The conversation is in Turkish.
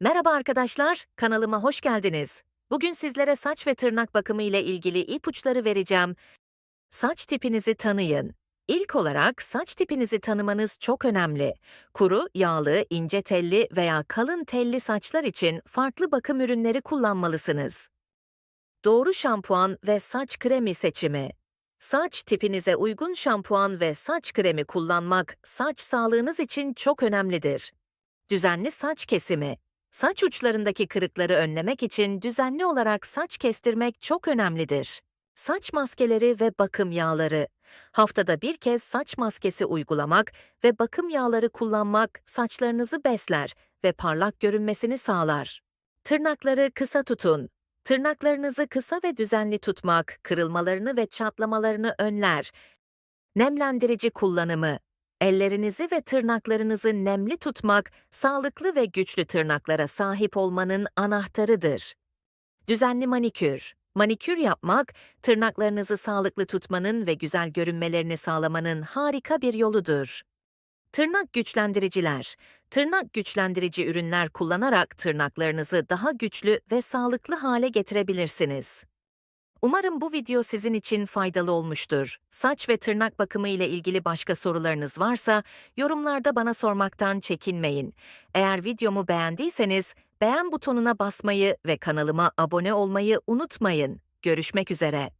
Merhaba arkadaşlar, kanalıma hoş geldiniz. Bugün sizlere saç ve tırnak bakımı ile ilgili ipuçları vereceğim. Saç tipinizi tanıyın. İlk olarak saç tipinizi tanımanız çok önemli. Kuru, yağlı, ince telli veya kalın telli saçlar için farklı bakım ürünleri kullanmalısınız. Doğru şampuan ve saç kremi seçimi. Saç tipinize uygun şampuan ve saç kremi kullanmak saç sağlığınız için çok önemlidir. Düzenli saç kesimi. Saç uçlarındaki kırıkları önlemek için düzenli olarak saç kestirmek çok önemlidir. Saç maskeleri ve bakım yağları. Haftada bir kez saç maskesi uygulamak ve bakım yağları kullanmak saçlarınızı besler ve parlak görünmesini sağlar. Tırnakları kısa tutun. Tırnaklarınızı kısa ve düzenli tutmak, kırılmalarını ve çatlamalarını önler. Nemlendirici kullanımı. Ellerinizi ve tırnaklarınızı nemli tutmak, sağlıklı ve güçlü tırnaklara sahip olmanın anahtarıdır. Düzenli manikür. Manikür yapmak, tırnaklarınızı sağlıklı tutmanın ve güzel görünmelerini sağlamanın harika bir yoludur. Tırnak güçlendiriciler. Tırnak güçlendirici ürünler kullanarak tırnaklarınızı daha güçlü ve sağlıklı hale getirebilirsiniz. Umarım bu video sizin için faydalı olmuştur. Saç ve tırnak bakımı ile ilgili başka sorularınız varsa yorumlarda bana sormaktan çekinmeyin. Eğer videomu beğendiyseniz beğen butonuna basmayı ve kanalıma abone olmayı unutmayın. Görüşmek üzere.